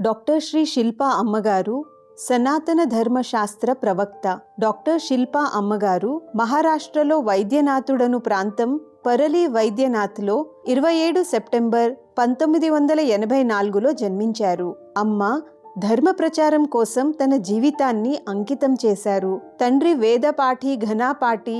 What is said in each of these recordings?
Doctor Shri శిల్ప అమ్మగారు సనాతన ధర్మశాస్త్ర ప్రవక్త డాక్టర్ శిల్ప అమ్మగారు మహారాష్ట్రలో వైద్యనాథుడను ప్రాంతం పరలి వైద్యనాథ్లో ఇరవై ఏడు సెప్టెంబర్ పంతొమ్మిది వందల ఎనభై నాలుగులో జన్మించారు. అమ్మ ధర్మ ప్రచారం కోసం తన జీవితాన్ని అంకితం చేశారు. తండ్రి వేదపాఠి ఘనాపాఠి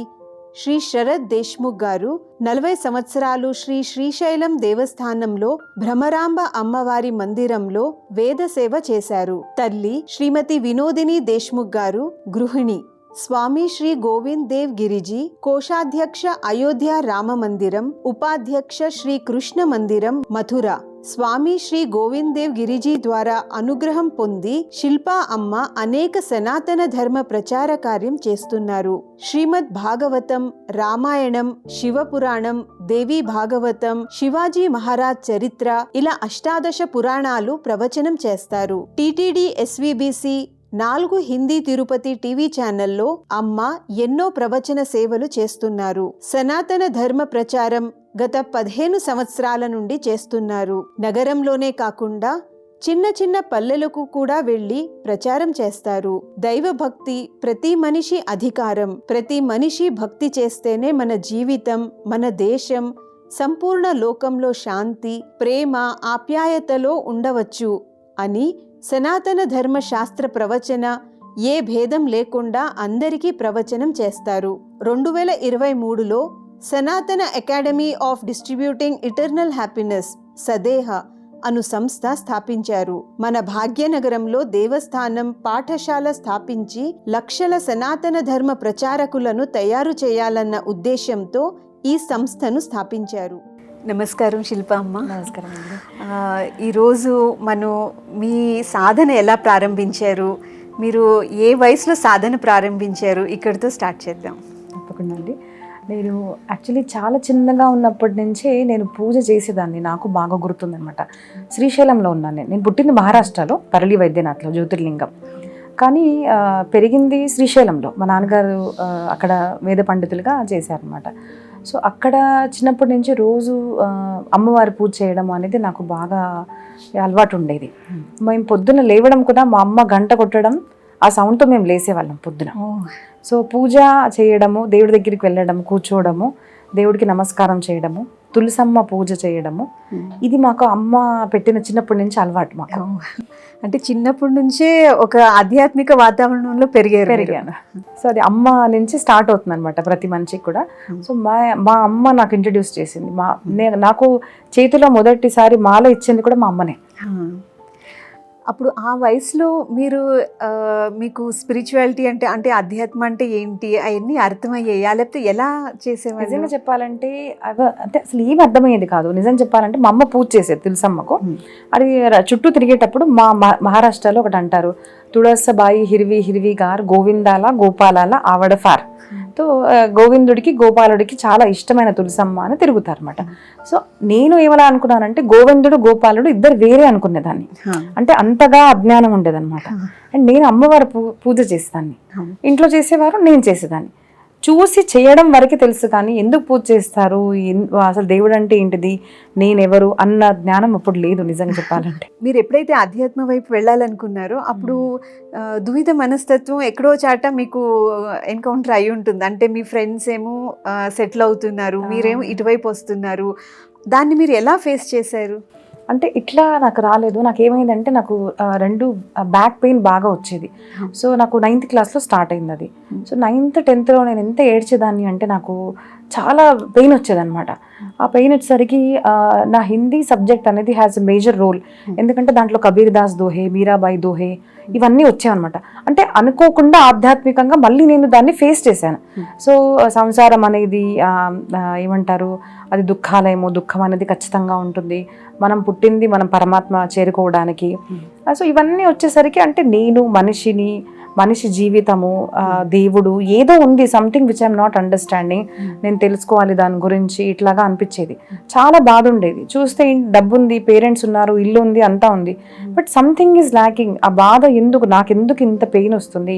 శ్రీ శరత్ దేశ్ముఖ్ గారు నలభై సంవత్సరాలు శ్రీ శ్రీశైలం దేవస్థానంలో భ్రమరాంబ అమ్మవారి మందిరంలో వేద సేవ చేశారు. తల్లి శ్రీమతి వినోదిని దేశ్ముఖ్ గారు గృహిణి స్వామి శ్రీ గోవింద్ దేవ్ గిరిజీ కోశాధ్యక్ష అయోధ్య రామ మందిరం ఉపాధ్యక్ష శ్రీ కృష్ణ మందిరం మథుర స్వామి శ్రీ గోవింద్ దేవ్ గిరిజీ ద్వారా అనుగ్రహం పొంది శిల్పా అమ్మ అనేక సనాతన ధర్మ ప్రచార కార్యం చేస్తున్నారు. శ్రీమద్ భాగవతం రామాయణం శివపురాణం దేవి భాగవతం శివాజీ మహారాజ్ చరిత్ర ఇలా అష్టాదశ పురాణాలు ప్రవచనం చేస్తారు. టిటిడి ఎస్విబిసి నాలుగు హిందీ తిరుపతి టీవీ ఛానల్లో అమ్మ ఎన్నో ప్రవచన సేవలు చేస్తున్నారు. సనాతన ధర్మ ప్రచారం గత పదిహేను సంవత్సరాల నుండి చేస్తున్నారు. నగరంలోనే కాకుండా చిన్న చిన్న పల్లెలకు కూడా వెళ్ళి ప్రచారం చేస్తారు. దైవభక్తి ప్రతి మనిషి అధికారం ప్రతి మనిషి భక్తి చేస్తేనే మన జీవితం మన దేశం సంపూర్ణ లోకంలో శాంతి ప్రేమ ఆప్యాయతలో ఉండవచ్చు అని సనాతన ధర్మ శాస్త్ర ప్రవచన ఏ భేదం లేకుండా అందరికీ ప్రవచనం చేస్తారు. రెండు వేల ఇరవై మూడులో సనాతన academy of distributing eternal happiness సదేహ అను సంస్థ స్థాపించారు. మన భాగ్యనగరంలో దేవస్థానం పాఠశాల స్థాపించి లక్షల సనాతన ధర్మ ప్రచారకులను తయారు చేయాలన్న ఉద్దేశంతో ఈ సంస్థను స్థాపించారు. నమస్కారం శిల్ప అమ్మ. నమస్కారం ఈరోజు మనం మీ సాధన ఎలా ప్రారంభించారు? మీరు ఏ వయసులో సాధన ప్రారంభించారు? ఇక్కడితో స్టార్ట్ చేద్దాం. తప్పకుండా అండి. నేను యాక్చువల్లీ చాలా చిన్నగా ఉన్నప్పటి నుంచే నేను పూజ చేసేదాన్ని. నాకు బాగా గుర్తుందనమాట శ్రీశైలంలో ఉన్నాను నేను. నేను పుట్టింది మహారాష్ట్రలో పరళి వైద్యనాథ్లో జ్యోతిర్లింగం. కానీ పెరిగింది శ్రీశైలంలో. మా నాన్నగారు అక్కడ వేద పండితులుగా చేశారనమాట సో అక్కడ చిన్నప్పటి నుంచి రోజు అమ్మవారి పూజ చేయడం అనేది నాకు బాగా అలవాటు ఉండేది మేము పొద్దున లేవడం కూడా మా అమ్మ గంట కొట్టడం ఆ సౌండ్తో మేము లేసేవాళ్ళం పొద్దున. సో పూజ చేయడము దేవుడి దగ్గరికి వెళ్ళడము కూర్చోవడము దేవుడికి నమస్కారం చేయడము తులసమ్మ పూజ చేయడము. ఇది మాకు అమ్మ పెట్టిన చిన్నప్పటి నుంచి అలవాటు మాకు. అంటే చిన్నప్పటి నుంచే ఒక ఆధ్యాత్మిక వాతావరణంలో పెరిగారు. పెరిగాను. సో అది అమ్మ నుంచి స్టార్ట్ అవుతుంది అనమాట ప్రతి మనిషికి కూడా. సో మా మా అమ్మ నాకు ఇంట్రడ్యూస్ చేసింది. మా నాకు చేతిలో మొదటిసారి మాల ఇచ్చింది కూడా మా అమ్మనే. ఆ. అప్పుడు ఆ వయసులో మీరు మీకు స్పిరిచువాలిటీ అంటే అంటే అధ్యాత్మ అంటే ఏంటి? అవన్నీ అర్థమయ్యాయా? లేకపోతే ఎలా చేసేవాళ్ళు? నిజంగా చెప్పాలంటే అవ- అంటే అసలు ఏం అర్థమయ్యేది కాదు. నిజం చెప్పాలంటే మా అమ్మ పూజ చేసేది తులసమ్మకు. అది చుట్టూ తిరిగేటప్పుడు మా మా- మహారాష్ట్రలో ఒకటి అంటారు. తుడసబాయి హిరివి హిరివి గారు గోవిందాల గోపాలాల ఆవడ ఫార్. తో ఆ, గోవిందుడికి గోపాలుడికి చాలా ఇష్టమైన తులసమ్మ అని తిరుగుతారు అనమాట సో నేను ఏమలా అనుకున్నానంటే గోవిందుడు గోపాలుడు ఇద్దరు వేరే అనుకునేదాన్ని. అంటే అంతగా అజ్ఞానం ఉండేదన్నమాట. అండ్ నేను అమ్మవారి పూజ చేసేదాన్ని. ఇంట్లో చేసేవారు నేను చేసేదాన్ని. చూసి చేయడం వరకే తెలుసు కానీ ఎందుకు పూజ చేస్తారు? అసలు దేవుడు అంటే ఏంటిది? నేనెవరు అన్న జ్ఞానం అప్పుడు లేదు నిజంగా చెప్పాలంటే. మీరు ఎప్పుడైతే ఆధ్యాత్మ వైపు వెళ్ళాలనుకున్నారో అప్పుడు దువిధ మనస్తత్వం ఎక్కడో చాట మీకు ఎన్కౌంటర్ అయి ఉంటుంది. అంటే మీ ఫ్రెండ్స్ ఏమో సెటిల్ అవుతున్నారు. మీరేమో ఇటువైపు వస్తున్నారు. దాన్ని మీరు ఎలా ఫేస్ చేశారు? అంటే ఇట్లా నాకు రాలేదు. నాకు ఏమైందంటే నాకు రెండు బ్యాక్ పెయిన్ బాగా వచ్చేది. Hmm. సో నాకు నైన్త్ క్లాస్లో స్టార్ట్ అయింది అది. Hmm. సో నైన్త్ టెన్త్లో నేను ఎంత ఏడ్చేదాన్ని అంటే నాకు చాలా పెయిన్ వచ్చేదన్నమాట. ఆ పెయిన్ వచ్చేసరికి నా హిందీ సబ్జెక్ట్ అనేది హ్యాస్ మేజర్ రోల్ ఎందుకంటే దాంట్లో కబీర్ దాస్ దోహే మీరాబాయి దోహే ఇవన్నీ వచ్చాయన్నమాట అంటే అనుకోకుండా ఆధ్యాత్మికంగా మళ్ళీ నేను దాన్ని ఫేస్ చేశాను. సో సంసారం అనేది ఏమంటారు అది దుఃఖాలయము దుఃఖం అనేది ఖచ్చితంగా ఉంటుంది. మనం పుట్టింది మనం పరమాత్మ చేరుకోవడానికి. ఆ, సో ఇవన్నీ వచ్చేసరికి అంటే నేను మనిషిని మనిషి జీవితము దేవుడు ఏదో ఉంది something which I'm not understanding నేను తెలుసుకోవాలి దాని గురించి ఇట్లాగా అనిపించేది. చాలా బాధ ఉండేది చూస్తే డబ్బు ఉంది పేరెంట్స్ ఉన్నారు ఇల్లు ఉంది అంతా ఉంది. బట్ సంథింగ్ ఈజ్ ల్యాకింగ్ ఆ బాధ ఎందుకు నాకు ఎందుకు ఇంత పెయిన్ వస్తుంది?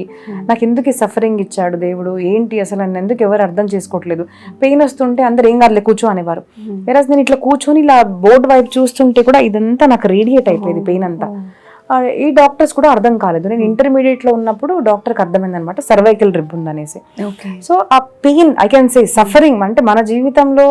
నాకు ఎందుకు ఈ సఫరింగ్ ఇచ్చాడు దేవుడు? ఏంటి అసలు నన్ను ఎందుకు ఎవరు అర్థం చేసుకోవట్లేదు? పెయిన్ వస్తుంటే అందరు ఏం కాదులే కూర్చో అనేవారు. వేరే నేను ఇట్లా కూర్చొని ఇలా బోర్డు వైపు చూస్తుంటే కూడా ఇదంతా నాకు రేడియేట్ అయిపోయేది పెయిన్ అంతా. ఆ, ఈ డాక్టర్స్ కూడా అర్థం కాలేదు. నేను ఇంటర్మీడియట్లో ఉన్నప్పుడు డాక్టర్కి అర్థమైంది అనమాట సర్వైకల్ రిబ్ ఉందనేసి. Okay so ah pain I can say suffering అంటే మన జీవితంలో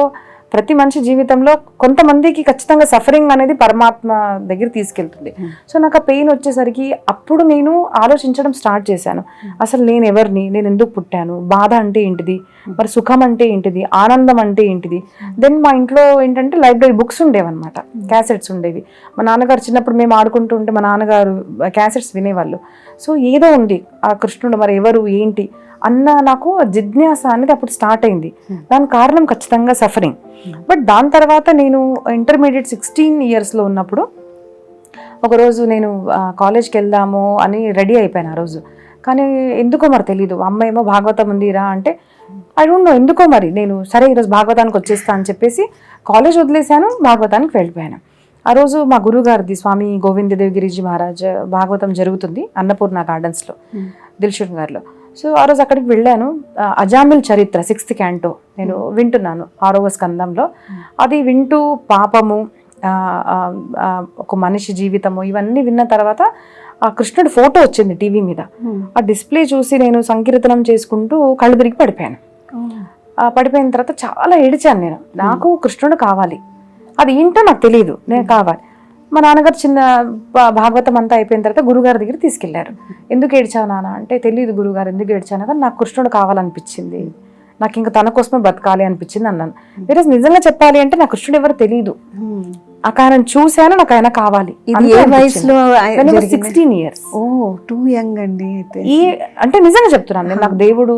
ప్రతి మనిషి జీవితంలో కొంతమందికి ఖచ్చితంగా సఫరింగ్ అనేది పరమాత్మ దగ్గర తీసుకెళ్తుంది. సో నాకు ఆ పెయిన్ వచ్చేసరికి అప్పుడు నేను ఆలోచించడం స్టార్ట్ చేశాను. అసలు నేను ఎవరిని? నేను ఎందుకు పుట్టాను? బాధ అంటే ఏంటిది? మరి సుఖం అంటే ఏంటిది? ఆనందం అంటే ఏంటిది? దెన్ మా ఇంట్లో ఏంటంటే లైబ్రరీ బుక్స్ ఉండేవన్నమాట. క్యాసెట్స్ ఉండేవి. మా నాన్నగారు చిన్నప్పుడు మేము ఆడుకుంటూ ఉంటే మా నాన్నగారు క్యాసెట్స్ వినేవాళ్ళు. సో ఏదో ఉంది. ఆ కృష్ణుడు మరి ఎవరు ఏంటి అన్న నాకు జిజ్ఞాస అనేది అప్పుడు స్టార్ట్ అయింది. దానికి కారణం ఖచ్చితంగా సఫరింగ్ బట్ దాని తర్వాత నేను ఇంటర్మీడియట్ సిక్స్టీన్ ఇయర్స్లో ఉన్నప్పుడు ఒకరోజు నేను కాలేజ్కి వెళ్దాము అని రెడీ అయిపోయాను ఆ రోజు. కానీ ఎందుకో మరి తెలీదు. అమ్మ ఏమో భాగవతం ఉందిరా అంటే ఐ డోంట్ నో ఎందుకో మరి? నేను సరే ఈరోజు భాగవతానికి వచ్చేస్తా అని చెప్పేసి కాలేజ్ వదిలేశాను భాగవతానికి వెళ్ళిపోయాను. ఆ రోజు మా గురుగారిది స్వామి గోవిందదేవ్ గిరిజీ మహారాజ్ భాగవతం జరుగుతుంది అన్నపూర్ణ గార్డెన్స్లో దిల్షుక్ గారిలో. సో ఆ రోజు అక్కడికి వెళ్ళాను. అజామిల్ చరిత్ర సిక్స్త్ క్యాంటో నేను వింటున్నాను ఆరవ స్కందంలో. అది వింటూ పాపము ఒక మనిషి జీవితము ఇవన్నీ విన్న తర్వాత ఆ కృష్ణుడి ఫోటో వచ్చింది టీవీ మీద. ఆ డిస్ప్లే చూసి నేను సంకీర్తనం చేసుకుంటూ కళ్ళు తిరిగి పడిపోయాను. ఆ పడిపోయిన తర్వాత చాలా ఏడిచాను నేను. నాకు కృష్ణుడు కావాలి. అది ఏంటో నాకు తెలియదు నేను కావాలి. మా నాన్నగారు చిన్న భాగవతం అంతా అయిపోయిన తర్వాత గురుగారి దగ్గర తీసుకెళ్ళారు. ఎందుకు ఏడ్చావు నాన్న? అంటే తెలియదు గురుగారు ఎందుకు ఏడ్చాను? కానీ నాకు కృష్ణుడు కావాలనిపించింది. నాకు ఇంకా తన కోసమే బతకాలి అనిపించింది అన్నాను. వేరే నిజంగా చెప్పాలి అంటే నాకు కృష్ణుడు ఎవరు తెలియదు ఆ ఆయన చూశాను నాకు ఆయన కావాలి. ఇది ఏ వయసులో? Sixteen years oh too young అండి ఈ అంటే నిజంగా చెప్తున్నాను. నేను నాకు దేవుడు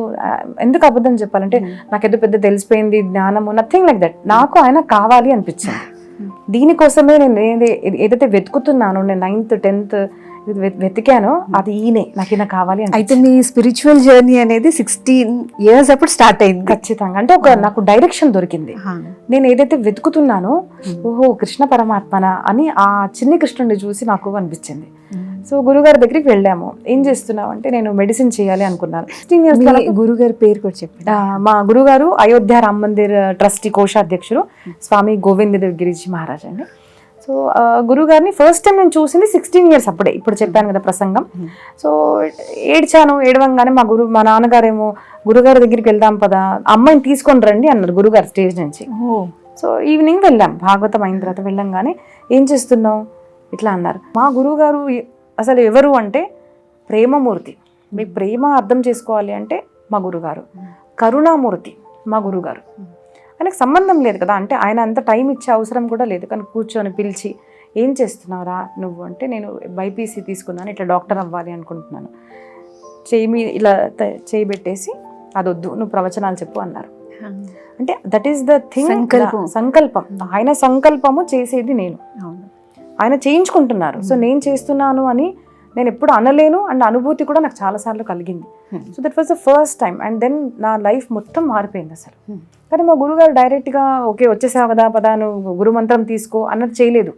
ఎందుకు అబద్ధం చెప్పాలంటే నాకు ఏదో పెద్ద తెలిసిపోయింది జ్ఞానము నథింగ్ లైక్ దట్ నాకు ఆయన కావాలి అనిపించింది. దీనికోసమే నేను ఏది- ఏదైతే వెతుకుతున్నానో నేను నైన్త్ టెన్త్ వెతికానో అది ఈయనే నాకు ఈయన కావాలి అని అయితే మీ స్పిరిచువల్ జర్నీ అనేది సిక్స్టీన్ ఇయర్స్ అప్పుడు స్టార్ట్ అయింది. ఖచ్చితంగా. అంటే ఒక నాకు డైరెక్షన్ దొరికింది. నేను ఏదైతే వెతుకుతున్నానో ఓహో కృష్ణ పరమాత్మన అని ఆ చిన్ని కృష్ణుడిని చూసి నాకు అనిపించింది. సో గురుగారి దగ్గరికి వెళ్ళాము. ఏం చేస్తున్నావు అంటే నేను మెడిసిన్ చేయాలి అనుకున్నాను. సిక్స్టీన్ ఇయర్స్ గురుగారి పేరు కూడా చెప్పండి. మా గురుగారు అయోధ్య రామ్ మందిర్ ట్రస్టీ కోశాధ్యక్షుడు స్వామి గోవిందదేవ్ గిరిజీ మహారాజ్ అండి. సో గురుగారిని ఫస్ట్ టైం నేను చూసింది సిక్స్టీన్ ఇయర్స్ అప్పుడే. ఇప్పుడు చెప్పాను కదా ప్రసంగం. సో ఏడ్చాను ఏడవంగానే మా గురు మా నాన్నగారేమో గురుగారి దగ్గరికి వెళ్దాం పదా అమ్మాయిని తీసుకొని రండి అన్నారు గురుగారు స్టేజ్ నుంచి. ఓ. సో ఈవినింగ్ వెళ్ళాం. భాగవతం అయిన తర్వాత వెళ్ళంగానే ఏం చేస్తున్నావు? ఇట్లా అన్నారు. మా గురువుగారు అసలు ఎవరు అంటే ప్రేమమూర్తి. మీ ప్రేమ అర్థం చేసుకోవాలి అంటే మా గురుగారు. కరుణామూర్తి మా గురుగారు. ఆయనకు సంబంధం లేదు కదా అంటే ఆయన అంత టైం ఇచ్చే అవసరం కూడా లేదు. కానీ కూర్చొని పిలిచి ఏం చేస్తున్నావురా నువ్వు? అంటే నేను బైపీసీ తీసుకున్నాను ఇట్లా డాక్టర్ అవ్వాలి అనుకుంటున్నాను. చేయి మీ ఇలా చేయి పెట్టేసి అదొద్దు నువ్వు ప్రవచనాలు చెప్పు అన్నారు. అంటే దట్ ఈస్ ద థింగ్ సంకల్పం. సంకల్పం. ఆయన సంకల్పము చేసేది నేను. అవును. ఆయన చేయించుకుంటున్నారు. సో నేను చేస్తున్నాను అని నేను ఎప్పుడు అనలేను. అండ్ అనుభూతి కూడా నాకు చాలాసార్లు కలిగింది. Hmm. So that was the first time and then నా లైఫ్ మొత్తం మారిపోయింది అసలు. Hmm. కానీ మా గురుగారు డైరెక్ట్గా ఓకే వచ్చేసావు కదా పదా నువ్వు గురుమంత్రం తీసుకో అన్నది చేయలేదు.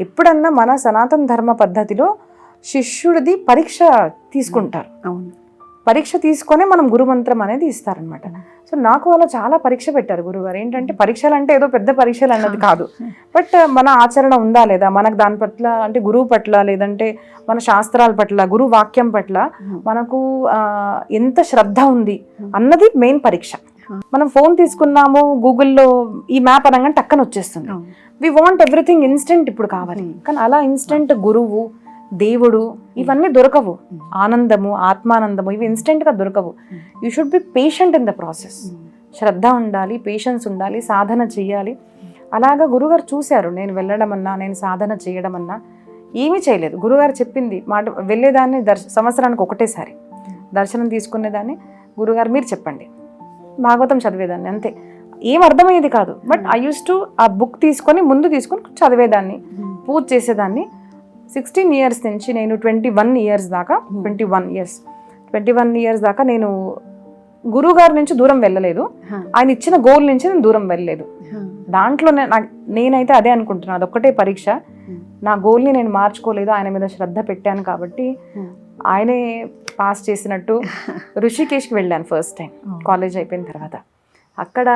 ఎప్పుడన్నా మన సనాతన ధర్మ పద్ధతిలో శిష్యుడిది పరీక్ష తీసుకుంటారు. అవును. పరీక్ష తీసుకొనే మనం గురుమంత్రం అనేది ఇస్తారనమాట సో నాకు అలా చాలా పరీక్ష పెట్టారు గురుగారు. ఏంటంటే పరీక్షలు అంటే ఏదో పెద్ద పరీక్షలు అన్నది కాదు. బట్ మన ఆచరణ ఉందా లేదా? మనకు దాని పట్ల అంటే గురువు పట్ల లేదంటే మన శాస్త్రాల పట్ల గురు వాక్యం పట్ల మనకు ఎంత శ్రద్ధ ఉంది అన్నది మెయిన్ పరీక్ష. మనం ఫోన్ తీసుకున్నాము గూగుల్లో ఈ మ్యాప్ అనగానే టక్కన వచ్చేస్తుంది. వి వాంట్ ఎవ్రీథింగ్ ఇన్స్టెంట్ ఇప్పుడు కావాలి. కానీ అలా ఇన్స్టెంట్ గురువు దేవుడు ఇవన్నీ దొరకవు. ఆనందము ఆత్మానందము ఇవి ఇన్స్టెంట్గా దొరకవు you should be patient in the process శ్రద్ధ ఉండాలి పేషెన్స్ ఉండాలి సాధన చేయాలి. అలాగా గురుగారు చూశారు నేను వెళ్ళడం అన్నా నేను సాధన చేయడం అన్నా ఏమీ చేయలేదు. గురుగారు చెప్పింది మాట వెళ్ళేదాన్ని దర్శ సంవత్సరానికి ఒకటేసారి. దర్శనం తీసుకునేదాన్ని గురుగారు మీరు చెప్పండి. భాగవతం చదివేదాన్ని అంతే. ఏం అర్థమయ్యేది కాదు. But I use to ah book తీసుకొని ముందు తీసుకొని చదివేదాన్ని. పూజ చేసేదాన్ని. సిక్స్టీన్ ఇయర్స్ నుంచి నేను ట్వంటీ వన్ ఇయర్స్ దాకా twenty one years twenty one years దాకా నేను గురువుగారి నుంచి దూరం వెళ్ళలేదు. ఆయన ఇచ్చిన గోల్ నుంచి నేను దూరం వెళ్ళలేదు. దాంట్లో నేనైతే అదే అనుకుంటున్నాను అదొక్కటే పరీక్ష నా గోల్ని నేను మార్చుకోలేదు ఆయన మీద శ్రద్ధ పెట్టాను కాబట్టి Hmm. ఆయనే పాస్ చేసినట్టు ఋషికేష్కి వెళ్ళాను ఫస్ట్ టైం. కాలేజ్ అయిపోయిన తర్వాత అక్కడ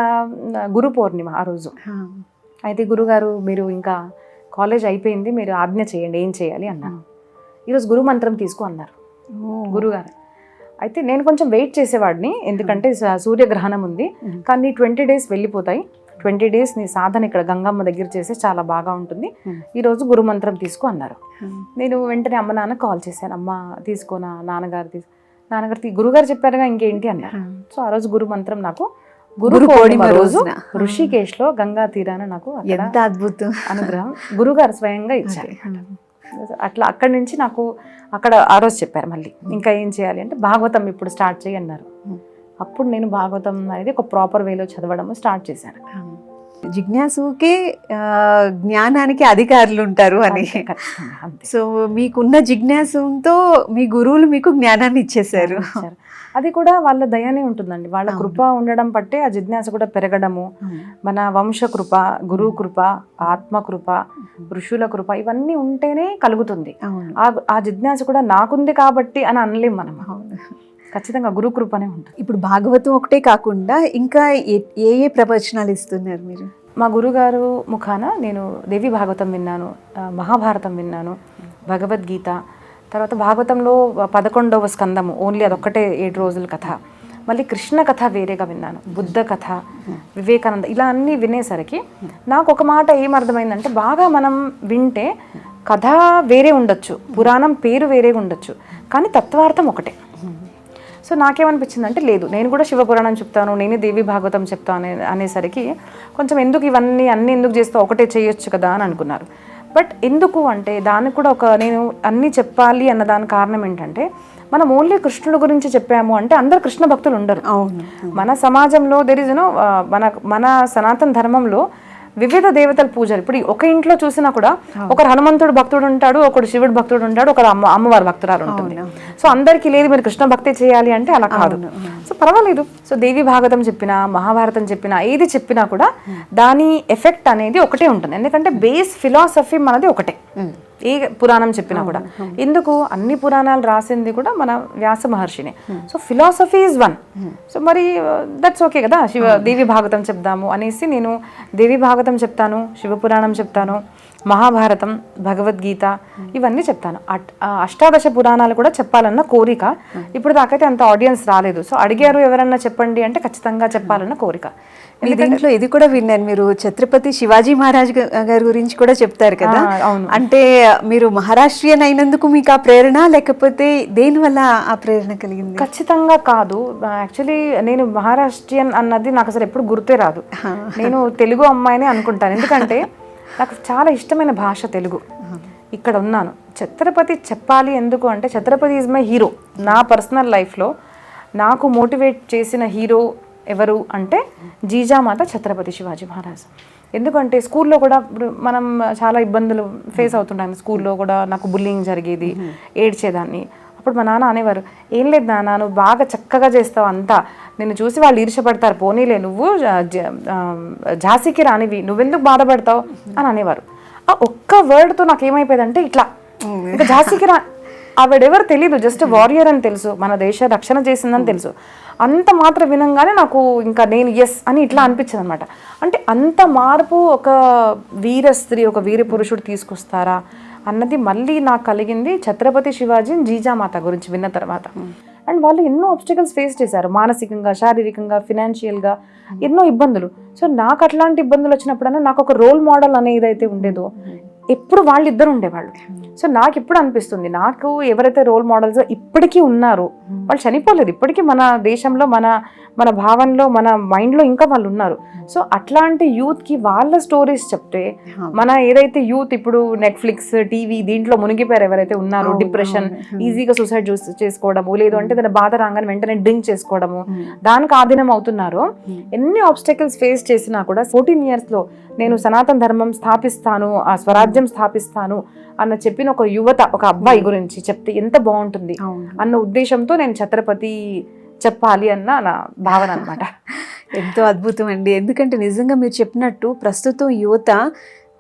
గురు పౌర్ణిమ ఆ రోజు. అయితే గురుగారు మీరు ఇంకా కాలేజ్ అయిపోయింది మీరు ఆజ్ఞ చేయండి ఏం చేయాలి అన్నాను ఈరోజు గురు మంత్రం తీసుకో అన్నారు. గురుగారు. అయితే నేను కొంచెం వెయిట్ చేసేవాడిని ఎందుకంటే సూర్యగ్రహణం ఉంది. కానీ ట్వంటీ డేస్ వెళ్ళిపోతాయి. ట్వంటీ డేస్ నీ సాధన ఇక్కడ గంగమ్మ దగ్గర చేస్తే చాలా బాగా ఉంటుంది. ఈరోజు గురు మంత్రం తీసుకో అన్నారు. నేను వెంటనే అమ్మ నాన్న కాల్ చేశాను. అమ్మ తీసుకోనా నాన్నగారు తీసు నాన్నగారు గురుగారు చెప్పారుగా ఇంకేంటి అన్నారు. సో ఆ రోజు గురు మంత్రం నాకు గురు పౌర్ణిమ రోజు. ఋషికేశ్లో గంగా తీరాన నాకు ఎంత అద్భుతం. అనుగ్రహం. గురుగారు స్వయంగా ఇచ్చారు. అట్లా అక్కడి నుంచి నాకు అక్కడ ఆ రోజు చెప్పారు మళ్ళీ. ఇంకా ఏం చేయాలి అంటే భాగవతం ఇప్పుడు స్టార్ట్ చేయి అన్నారు. అప్పుడు నేను భాగవతం అనేది ఒక ప్రాపర్ వేలో చదవడం స్టార్ట్ చేశాను. జిజ్ఞాసుకి జ్ఞానానికి అధికారులు ఉంటారు అని. సో మీకున్న జిజ్ఞాసంతో మీ గురువులు మీకు జ్ఞానాన్ని ఇచ్చేశారు. అది కూడా వాళ్ళ దయనే ఉంటుందండి. వాళ్ళ. కృప ఉండడం బట్టే ఆ జిజ్ఞాస కూడా పెరగడము. మన వంశ కృప గురువు కృప ఆత్మ కృప ఋషుల కృప ఇవన్నీ ఉంటేనే కలుగుతుంది. ఆ ఆ జిజ్ఞాస కూడా నాకుంది కాబట్టి అని అనలేం మనం. ఖచ్చితంగా గురు కృపనే ఉంటుంది. ఇప్పుడు భాగవతం ఒకటే కాకుండా ఇంకా ఏ- ఏ ప్రవచనాలు ఇస్తున్నారు మీరు? మా గురుగారు ముఖాన నేను దేవి భాగవతం విన్నాను మహాభారతం విన్నాను భగవద్గీత తర్వాత భాగవతంలో పదకొండవ స్కందము ఓన్లీ అదొక్కటే ఏడు రోజుల కథ. మళ్ళీ కృష్ణ కథ వేరేగా విన్నాను బుద్ధ కథ వివేకానంద ఇలా అన్నీ వినేసరికి నాకు ఒక మాట ఏం అర్థమైందంటే బాగా మనం వింటే కథ వేరే ఉండొచ్చు పురాణం పేరు వేరేగా ఉండొచ్చు కానీ తత్వార్థం ఒకటే. సో నాకేమనిపించిందంటే లేదు నేను కూడా శివపురాణం చెప్తాను నేనే దేవి భాగవతం చెప్తాను అనే అనేసరికి కొంచెం ఎందుకు ఇవన్నీ అన్నీ ఎందుకు చేస్తావు ఒకటే చేయొచ్చు కదా అని అనుకున్నారు. బట్ ఎందుకు అంటే దానికి కూడా ఒక నేను అన్నీ చెప్పాలి అన్న దాని కారణం ఏంటంటే మనం ఓన్లీ కృష్ణుడు గురించి చెప్పాము అంటే అందరు కృష్ణ భక్తులు ఉండరు. అవును మన సమాజంలో దెర్ ఇస్ యూనో మన మన సనాతన ధర్మంలో వివిధ దేవతల పూజలు. ఇప్పుడు ఒక ఇంట్లో చూసినా కూడా ఒకరు హనుమంతుడు భక్తుడు ఉంటాడు ఒకడు శివుడు భక్తుడు ఉంటాడు ఒకరు అమ్మ అమ్మవారి భక్తురాలు ఉంటుంది. సో అందరికీ లేదు మీరు కృష్ణ భక్తి చేయాలి అంటే అలా కాదు. సో పర్వాలేదు. సో దేవి భాగవతం చెప్పినా మహాభారతం చెప్పినా ఏది చెప్పినా కూడా దాని ఎఫెక్ట్ అనేది ఒకటే ఉంటుంది. ఎందుకంటే బేస్ ఫిలాసఫీ మనది ఒకటే. ఏ పురాణం చెప్పినా కూడా. ఎందుకు అన్ని పురాణాలు రాసింది కూడా మన Vyasa మహర్షినే. So philosophy is one so మరి దట్స్ ఓకే కదా? శివ దేవి భాగవతం చెప్దాము అనేసి నేను దేవి భాగవతం చెప్తాను శివపురాణం చెప్తాను. మహాభారతం భగవద్గీత ఇవన్నీ చెప్తాను. అష్టాదశ పురాణాలు కూడా చెప్పాలన్న కోరిక. ఇప్పుడు దాకైతే అంత ఆడియన్స్ రాలేదు. సో అడిగారు ఎవరన్నా చెప్పండి అంటే ఖచ్చితంగా చెప్పాలన్న కోరిక. మీ దీంట్లో ఇది కూడా విన్నాను. మీరు ఛత్రపతి శివాజీ మహారాజ్ గారి గురించి కూడా చెప్తారు కదా. అంటే మీరు మహారాష్ట్రియన్ అయినందుకు మీకు ఆ ప్రేరణ లేకపోతే దేని వల్ల ఆ ప్రేరణ కలిగింది? ఖచ్చితంగా కాదు. యాక్చువల్లీ నేను మహారాష్ట్రియన్ అన్నది నాకు అసలు ఎప్పుడు గుర్తే రాదు. నేను తెలుగు అమ్మాయిని అనుకుంటాను. ఎందుకంటే నాకు చాలా ఇష్టమైన భాష తెలుగు. ఇక్కడ ఉన్నాను. ఛత్రపతి చెప్పాలి ఎందుకు అంటే ఛత్రపతి ఈజ్ మై హీరో నా పర్సనల్ లైఫ్లో నాకు మోటివేట్ చేసిన హీరో ఎవరు అంటే జీజామాత ఛత్రపతి శివాజీ మహారాజ్. ఎందుకంటే స్కూల్లో కూడా మనం చాలా ఇబ్బందులు ఫేస్ అవుతుంటాం. స్కూల్లో కూడా నాకు బుల్లింగ్ జరిగేది ఏడ్చేదాన్ని. అప్పుడు మా నాన్న అనేవారు ఏం లేదు నాన్న నువ్వు బాగా చక్కగా చేస్తావు అంతా. నిన్ను చూసి వాళ్ళు ఈర్షపడతారు పోనీలే నువ్వు ఝాన్సీకి రానివి నువ్వెందుకు బాధపడతావు? అని అనేవారు. ఆ ఒక్క వర్డ్తో నాకు ఏమైపోయిందంటే ఇట్లా. ఇంకా ఝాన్సీకి రా ఆవిడెవరు తెలియదు జస్ట్ వారియర్ అని తెలుసు మన దేశ రక్షణ చేసిందని తెలుసు. అంత మాత్రం వినంగానే నాకు ఇంకా నేను ఎస్ అని ఇట్లా అనిపించింది అనమాట అంటే అంత మార్పు ఒక వీర స్త్రీ ఒక వీర పురుషుడు తీసుకొస్తారా అన్నది మళ్ళీ నాకు కలిగింది ఛత్రపతి శివాజీ జీజామాత గురించి విన్న తర్వాత. అండ్ వాళ్ళు ఎన్నో ఆబ్స్టికల్స్ ఫేస్ చేశారు మానసికంగా శారీరకంగా ఫినాన్షియల్గా ఎన్నో ఇబ్బందులు. సో నాకు అట్లాంటి ఇబ్బందులు వచ్చినప్పుడన్నా నాకు ఒక రోల్ మోడల్ అనేది అయితే ఉండేదో ఎప్పుడు వాళ్ళిద్దరు ఉండేవాళ్ళు. సో నాకు ఇప్పుడు అనిపిస్తుంది నాకు ఎవరైతే రోల్ మోడల్స్ ఇప్పటికీ ఉన్నారో వాళ్ళు చనిపోలేదు. ఇప్పటికీ మన దేశంలో మన మన భావనలో మన మైండ్లో ఇంకా వాళ్ళు ఉన్నారు. సో అట్లాంటి యూత్కి వాళ్ళ స్టోరీస్ చెప్తే మన ఏదైతే యూత్ ఇప్పుడు నెట్ఫ్లిక్స్ టీవీ దీంట్లో మునిగిపోయారు ఎవరైతే ఉన్నారో డిప్రెషన్ ఈజీగా సూసైడ్ చేసుకోవడము లేదు అంటే ఏదైనా బాధ రాగానే వెంటనే డ్రింక్ చేసుకోవడము దానికి ఆధీనం అవుతున్నారో ఎన్ని ఆబ్స్టకల్స్ ఫేస్ చేసినా కూడా ఫోర్టీన్ ఇయర్స్లో నేను సనాతన ధర్మం స్థాపిస్తాను ఆ స్వరాజ్యం స్థాపిస్తాను అన్న చెప్పిన ఒక యువత ఒక అబ్బాయి గురించి చెప్తే ఎంత బాగుంటుంది. అన్న ఉద్దేశంతో నేను ఛత్రపతి చెప్పాలి అన్న నా భావన అనమాట ఎంతో అద్భుతం అండి. ఎందుకంటే నిజంగా మీరు చెప్పినట్టు ప్రస్తుతం యువత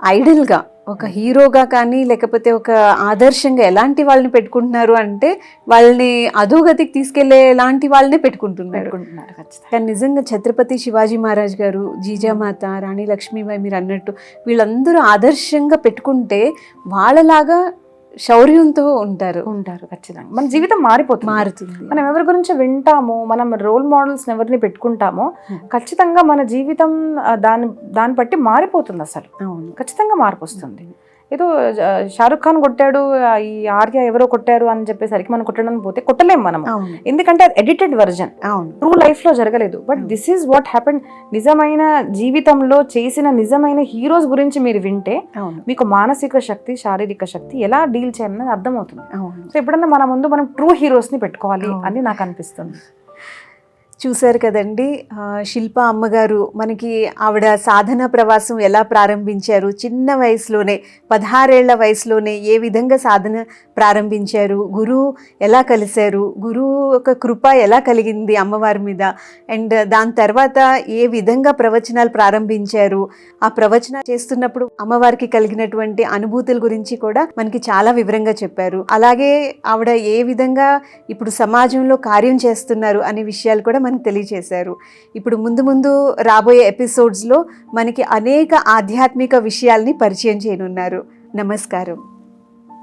ఐడల్గా ఒక హీరోగా కానీ లేకపోతే ఒక ఆదర్శంగా ఎలాంటి వాళ్ళని పెట్టుకుంటున్నారు అంటే వాళ్ళని అధోగతికి తీసుకెళ్ళే ఎలాంటి వాళ్ళనే పెట్టుకుంటున్నారు. కానీ నిజంగా ఛత్రపతి శివాజీ మహారాజ్ గారు జీజామాత రాణి లక్ష్మీబాయి మీరు అన్నట్టు వీళ్ళందరూ ఆదర్శంగా పెట్టుకుంటే వాళ్ళలాగా శౌర్యంతో ఉంటారు. ఉంటారు ఖచ్చితంగా. మన జీవితం మారిపోతుంది. మారుతుంది. మనం ఎవరి గురించి వింటామో మనం రోల్ మోడల్స్ ఎవరిని పెట్టుకుంటామో Hmm. ఖచ్చితంగా మన జీవితం దాని దాన్ని బట్టి మారిపోతుంది అసలు. అవును. ఖచ్చితంగా మార్పు వస్తుంది. ఏదో షారుఖ్ ఖాన్ కొట్టాడు ఈ ఆర్య ఎవరో కొట్టారు అని చెప్పేసరికి మనం కొట్టడానికి పోతే కొట్టలేం మనం ఎందుకంటే అది ఎడిటెడ్ వర్జన్. ట్రూ లైఫ్లో జరగలేదు. But. This is what happen నిజమైన జీవితంలో చేసిన నిజమైన హీరోస్ గురించి మీరు వింటే మీకు మానసిక శక్తి శారీరక శక్తి ఎలా డీల్ చేయాలనేది అర్థమవుతుంది. సో ఎప్పుడన్నా మన ముందు మనం ట్రూ హీరోస్ని పెట్టుకోవాలి. అని నాకు అనిపిస్తుంది. చూశారు కదండి. శిల్ప అమ్మగారు మనకి ఆవిడ సాధన ప్రవాసం ఎలా ప్రారంభించారు? చిన్న వయసులోనే పదహారేళ్ళ వయసులోనే ఏ విధంగా సాధన ప్రారంభించారు? గురువు ఎలా కలిశారు? గురువు ఒక కృప ఎలా కలిగింది అమ్మవారి మీద? అండ్ దాని తర్వాత ఏ విధంగా ప్రవచనాలు ప్రారంభించారు? ఆ ప్రవచన చేస్తున్నప్పుడు అమ్మవారికి కలిగినటువంటి అనుభూతుల గురించి కూడా మనకి చాలా వివరంగా చెప్పారు. అలాగే ఆవిడ ఏ విధంగా ఇప్పుడు సమాజంలో కార్యం చేస్తున్నారు అనే విషయాలు కూడా మనకు తెలియజేశారు. ఇప్పుడు ముందు ముందు రాబోయే ఎపిసోడ్స్లో మనకి అనేక ఆధ్యాత్మిక విషయాల్ని పరిచయం చేయనున్నారు. నమస్కారం.